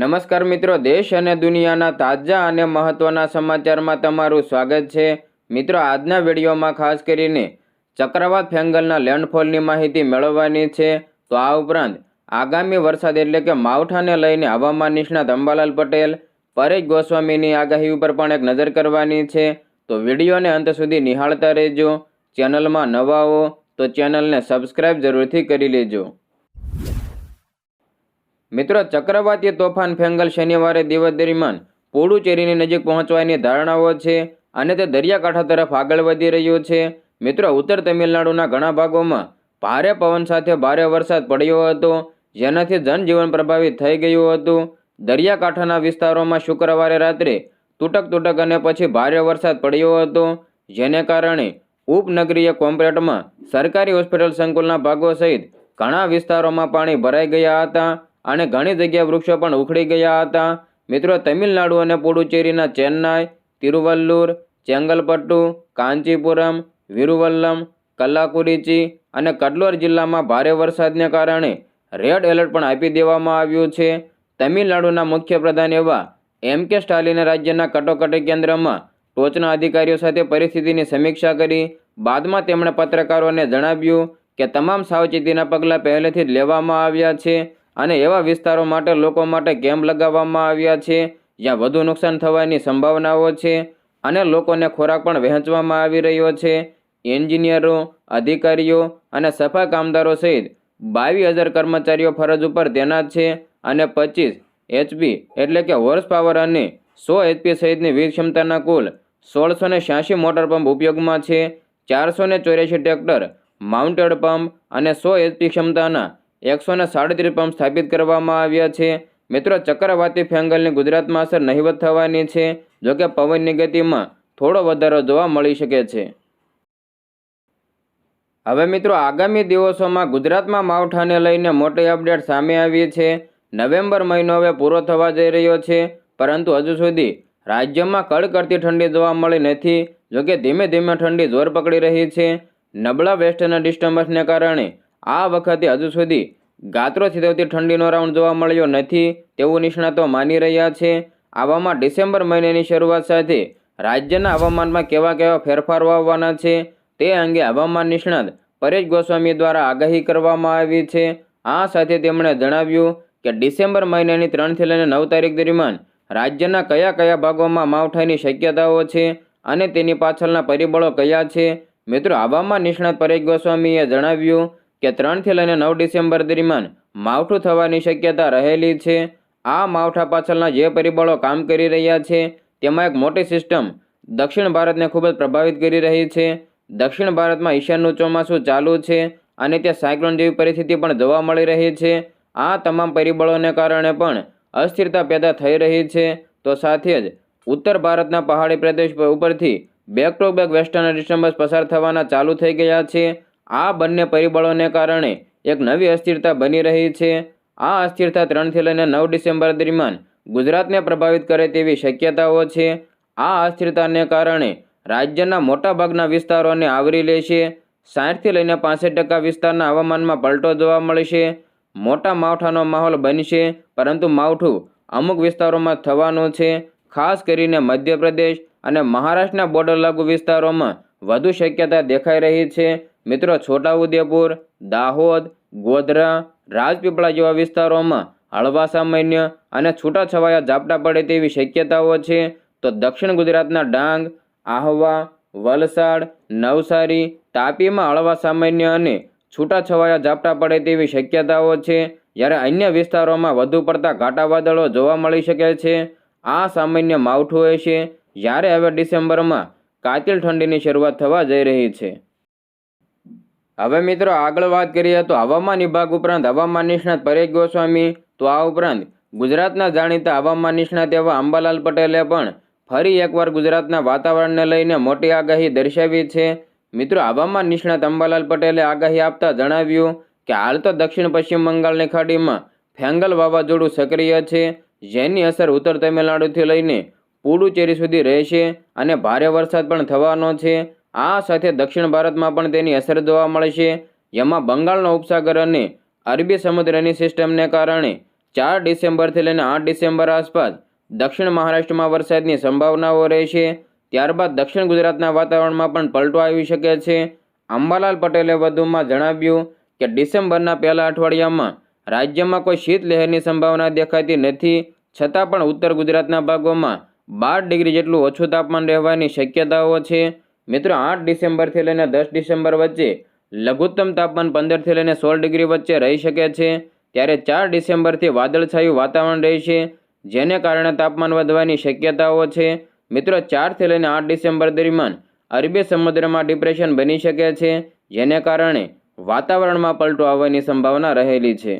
નમસ્કાર મિત્રો, દેશ અને દુનિયાના તાજા અને મહત્વના સમાચારમાં તમારું સ્વાગત છે. મિત્રો, આજના વિડીયોમાં ખાસ કરીને ચક્રવાત ફેંગલના લેન્ડફોલની માહિતી મેળવવાની છે. તો આ ઉપરાંત આગામી વરસાદ એટલે કે માવઠાને લઈને હવામાન નિષ્ણાત અંબાલાલ પટેલ, પરેશ ગોસ્વામીની આગાહી ઉપર પણ એક નજર કરવાની છે. તો વિડીયોને અંત સુધી નિહાળતા રહેજો. ચેનલમાં નવા હો તો ચેનલને સબસ્ક્રાઈબ જરૂરથી કરી લેજો. મિત્રો ચક્રવાતી તોફાન ફેંગલ શનિવારે દિવસ દરમિયાન પુડુચેરીની નજીક પહોંચવાની ધારણાઓ છે અને તે દરિયાકાંઠા તરફ આગળ વધી રહ્યું છે. મિત્રો, ઉત્તર તમિલનાડુના ઘણા ભાગોમાં ભારે પવન સાથે ભારે વરસાદ પડ્યો હતો, જેનાથી જનજીવન પ્રભાવિત થઈ ગયું હતું. દરિયાકાંઠાના વિસ્તારોમાં શુક્રવારે રાત્રે તૂટક તૂટક અને પછી ભારે વરસાદ પડ્યો હતો, જેને કારણે ઉપનગરીય કોમ્પ્લેટમાં સરકારી હોસ્પિટલ સંકુલના ભાગો સહિત ઘણા વિસ્તારોમાં પાણી ભરાઈ ગયા હતા. અને ઘણી જગ્યાએ વૃક્ષો પણ ઉખડી ગયા હતા. મિત્રો, તમિલનાડુ અને પુડુચેરીના ચેન્નાઈ, તિરુવલ્લુર, ચેંગલપટ્ટુ, કાંચીપુરમ, વિરુવલ્લમ, કલ્લાકુરીચી અને કડલોર જિલ્લામાં ભારે વરસાદને કારણે રેડ એલર્ટ પણ આપી દેવામાં આવ્યું છે. તમિલનાડુના મુખ્યપ્રધાન એવા એમ કે સ્ટાલિને રાજ્યના કટોકટી કેન્દ્રમાં ટોચના અધિકારીઓ સાથે પરિસ્થિતિની સમીક્ષા કરી. બાદમાં તેમણે પત્રકારોને જણાવ્યું કે તમામ સાવચેતીના પગલાં પહેલેથી જ લેવામાં આવ્યા છે. અને એવા વિસ્તારો માટે લોકો માટે કેમ્પ લગાવવામાં આવ્યા છે, જ્યાં વધુ નુકસાન થવાની સંભાવનાઓ છે અને લોકોને ખોરાક પણ વહેંચવામાં આવી રહ્યો છે. એન્જિનિયરો, અધિકારીઓ અને સફાઈ કામદારો સહિત બાવીસ હજાર કર્મચારીઓ ફરજ ઉપર તૈનાત છે અને પચીસ એચપી એટલે કે હોર્સ પાવર અને સો એચપી સહિતની વીજ ક્ષમતાના કુલ સોળસો ને છ્યાસી મોટર પંપ ઉપયોગમાં છે. ચારસો ને ચોર્યાસી ટ્રેક્ટર માઉન્ટેડ પંપ અને સો એચપી ક્ષમતાના એકસો ને સાડત્રીસ પંપ સ્થાપિત કરવામાં આવ્યા છે. મિત્રો, ચક્રવાતી ફેંગલની ગુજરાતમાં અસર નહિવત થવાની છે જોકે પવનની ગતિમાં થોડો વધારો જોવા મળી શકે છે. હવે મિત્રો, આગામી દિવસોમાં ગુજરાતમાં માવઠાને લઈને મોટી અપડેટ સામે આવી છે. નવેમ્બર મહિનો હવે પૂરો થવા જઈ રહ્યો છે, પરંતુ હજુ સુધી રાજ્યમાં કડકડતી ઠંડી જોવા મળી નથી જોકે ધીમે ધીમે ઠંડી જોર પકડી રહી છે. નબળા વેસ્ટર્ન ડિસ્ટર્બન્સને કારણે આ વખતે હજુ સુધી ગાત્રો થીધવતી ઠંડીનો રાઉન્ડ જોવા મળ્યો નથી તેવું નિષ્ણાતો માની રહ્યા છે. આવામાં ડિસેમ્બર મહિનાની શરૂઆત સાથે રાજ્યના હવામાનમાં કેવા કેવા ફેરફારો આવવાના છે તે અંગે હવામાન નિષ્ણાત પરેશ ગોસ્વામી દ્વારા આગાહી કરવામાં આવી છે. આ સાથે તેમણે જણાવ્યું કે ડિસેમ્બર મહિનાની ત્રણથી લઈને નવ તારીખ દરમિયાન રાજ્યના કયા કયા ભાગોમાં માવઠાની શક્યતાઓ છે અને તેની પાછળના પરિબળો કયા છે. મિત્રો, હવામાન નિષ્ણાત પરેશ ગોસ્વામીએ જણાવ્યું કે ત્રણથી લઈને નવ ડિસેમ્બર દરમિયાન માવઠું થવાની શક્યતા રહેલી છે. આ માવઠા પાછળના જે પરિબળો કામ કરી રહ્યા છે, તેમાં એક મોટી સિસ્ટમ દક્ષિણ ભારતને ખૂબ જ પ્રભાવિત કરી રહી છે. દક્ષિણ ભારતમાં ઈશાનનું ચોમાસું ચાલુ છે અને ત્યાં સાયક્લોન જેવી પરિસ્થિતિ પણ જોવા મળી રહી છે. આ તમામ પરિબળોને કારણે પણ અસ્થિરતા પેદા થઈ રહી છે. તો સાથે જ ઉત્તર ભારતના પહાડી પ્રદેશ ઉપરથી back to back western disturbance પસાર થવાના ચાલુ થઈ ગયા છે. આ બંને પરિબળોને કારણે એક નવી અસ્થિરતા બની રહી છે. આ અસ્થિરતા ત્રણથી લઈને નવ ડિસેમ્બર દરમિયાન ગુજરાતને પ્રભાવિત કરે તેવી શક્યતાઓ છે. આ અસ્થિરતાને કારણે રાજ્યના મોટાભાગના વિસ્તારોને આવરી લેશે સાઠથી લઈને પાસઠ ટકા વિસ્તારના હવામાનમાં પલટો જોવા મળશે. મોટા માવઠાનો માહોલ બનશે, પરંતુ માવઠું અમુક વિસ્તારોમાં થવાનું છે. ખાસ કરીને મધ્યપ્રદેશ અને મહારાષ્ટ્રના બોર્ડર લાગુ વિસ્તારોમાં વધુ શક્યતા દેખાઈ રહી છે. મિત્રો, છોટાઉદેપુર, દાહોદ, ગોધરા, રાજપીપળા જેવા વિસ્તારોમાં હળવા સામાન્ય અને છૂટાછવાયા ઝાપટા પડે તેવી શક્યતાઓ છે. તો દક્ષિણ ગુજરાતના ડાંગ, આહવા, વલસાડ, નવસારી, તાપીમાં હળવા સામાન્ય અને છૂટાછવાયા ઝાપટા પડે તેવી શક્યતાઓ છે. જ્યારે અન્ય વિસ્તારોમાં વધુ પડતા ઘાટા વાદળો જોવા મળી શકે છે. આ સામાન્ય માવઠું હશે. જ્યારે હવે ડિસેમ્બરમાં કાતિલ ઠંડીની શરૂઆત થવા જઈ રહી છે. હવે મિત્રો આગળ વાત કરીએ તો હવામાન વિભાગ ઉપરાંત હવામાન નિષ્ણાત પરેશ ગોસ્વામી, તો આ ઉપરાંત ગુજરાતના જાણીતા હવામાન નિષ્ણાત એવા અંબાલાલ પટેલે પણ ફરી એકવાર ગુજરાતના વાતાવરણને લઈને મોટી આગાહી દર્શાવી છે. મિત્રો હવામાન નિષ્ણાત અંબાલાલ પટેલે આગાહી આપતા જણાવ્યું કે હાલ તો દક્ષિણ પશ્ચિમ બંગાળની ખાડીમાં ફેંગલ વાવાઝોડું સક્રિય છે, જેની અસર ઉત્તર તમિલનાડુથી લઈને પુડુચેરી સુધી રહેશે અને ભારે વરસાદ પણ થવાનો છે. આ સાથે દક્ષિણ ભારતમાં પણ તેની અસર જોવા મળશે જેમાં બંગાળનો ઉપસાગર અને અરબી સમુદ્રની સિસ્ટમને કારણે ચાર ડિસેમ્બરથી લઈને આઠ ડિસેમ્બર આસપાસ દક્ષિણ મહારાષ્ટ્રમાં વરસાદની સંભાવનાઓ રહેશે ત્યારબાદ દક્ષિણ ગુજરાતના વાતાવરણમાં પણ પલટો આવી શકે છે. અંબાલાલ પટેલે વધુમાં જણાવ્યું કે ડિસેમ્બરના પહેલા અઠવાડિયામાં રાજ્યમાં કોઈ શીતલહેરની સંભાવના દેખાતી નથી. છતાં પણ ઉત્તર ગુજરાતના ભાગોમાં બાર ડિગ્રી જેટલું ઓછું તાપમાન રહેવાની શક્યતાઓ છે. મિત્રો, આઠ ડિસેમ્બરથી લઈને દસ ડિસેમ્બર વચ્ચે લઘુત્તમ તાપમાન પંદરથી લઈને સોળ ડિગ્રી વચ્ચે રહી શકે છે. ત્યારે ચાર ડિસેમ્બરથી વાદળછાયું વાતાવરણ રહેશે, જેને કારણે તાપમાન વધવાની શક્યતાઓ છે. મિત્રો, ચારથી લઈને આઠ ડિસેમ્બર દરમિયાન અરબી સમુદ્રમાં ડિપ્રેશન બની શકે છે, જેને કારણે વાતાવરણમાં પલટો આવવાની સંભાવના રહેલી છે.